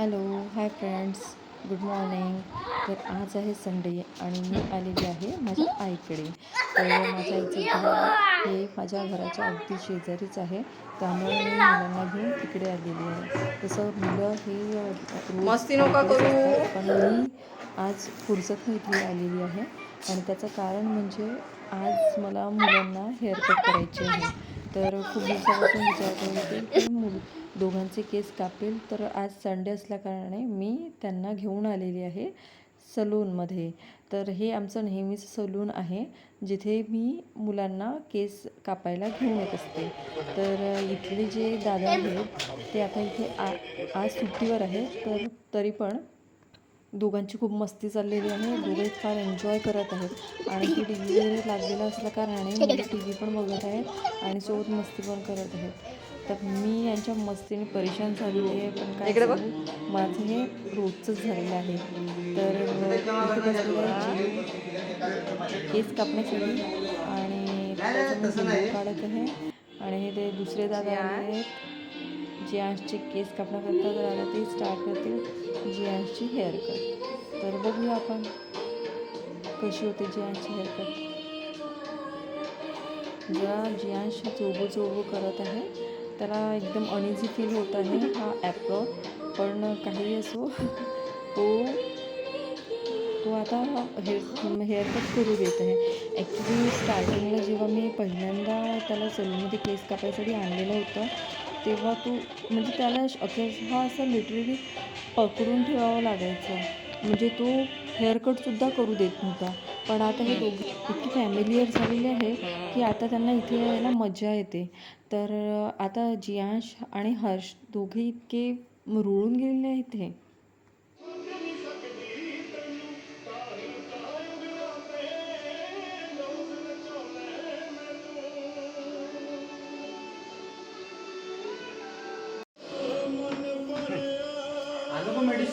Hello hi friends. Good morning. तर आज आहे संडे आणि मी आलेली आहे माझ्या आईकडे. तर माझ्या आईचं घर हे माझ्या घराच्या अगदी शेजारीच आहे. त्यामुळे मी मुलांना घेऊन तिकडे आलेली आहे. तसं मुलं हे मस्ती नका करू. पण मी आज फुरसत इथे आलेली आहे. आणि त्याचं कारण म्हणजे आज मला मुलांना हेअरकट करायचे आहे. तर खूप दिवसापासून विचार करत होते मुल दोघांचे केस कापेल तर आज संडे असल्याकारणाने मी त्यांना घेऊन आलेली आहे सलूनमध्ये. तर हे आमचं नेहमीचं सलून आहे जिथे मी मुलांना केस कापायला घेऊन येत असते. तर इथले जे दादा आहेत ते आता इथे आ आज सुट्टीवर आहेत तर तरी पण दोघांची खूप मस्ती चाललेली आहे दोघे फार एन्जॉय करत आहेत. आणि टी व्ही वगैरे लागलेला असल्या कारणाने मुलं टी व्ही पण बघत आहेत आणि सोबत मस्ती पण करत आहेत. तर मी यांच्या मस्तीने परेशान झालेली आहे पण काय माझं हे रोजचंच झालेलं आहे. तर केस कापण्यासाठी आणि काढत आहे. आणि हे ते दुसरे दादा आहेत. जियांशचे केस कापण्याकरता तर आता ते स्टार्ट करतील. जियांशची हेअरकट तर बघूया आपण कशी होते जियांशची हेअरकट ज्या जियांश चोबू चोबू करत आहे त्याला एकदम अनइझी फील होत आहे हा ॲप्रो पण काही असो तो तो आता हेअर हेअरकट करू देत आहे. ॲक्च्युली स्टार्टिंगला जेव्हा मी पहिल्यांदा त्याला सलूनमध्ये केस कापायसाठी आणलेलं होतं तेव्हा तो म्हणजे त्याला अक्षरशः असं लिटरली पकडून ठेवावं लागायचं. म्हणजे तो हेअरकटसुद्धा करू देत नव्हता. पण आता हे दोघे इतकी फॅमिलीयर झालेली आहे की आता त्यांना इथे यायला मजा येते. तर आता जियांश आणि हर्ष दोघे इतके रुळून गेलेले आहेत हे.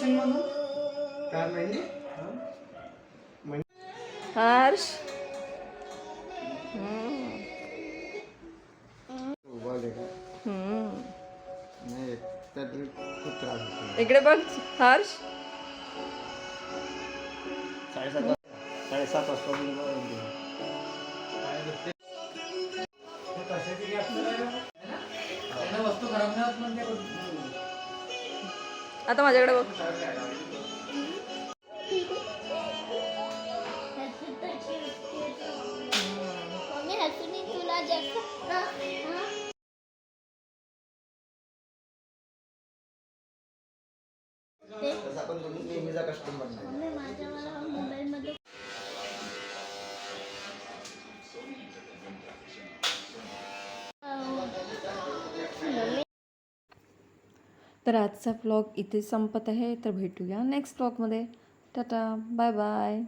मेडिसिन म्हणून. काय मेहंदी हर्ष. इकडे बघ हर्ष. साडेसात साडेसात वाजता आता माझ्याकडे बघ. कस्टमर तर आजचा व्लॉग इथे संपत आहे. तर भेटूया नेक्स्ट व्लॉगमध्ये टाटा बाय बाय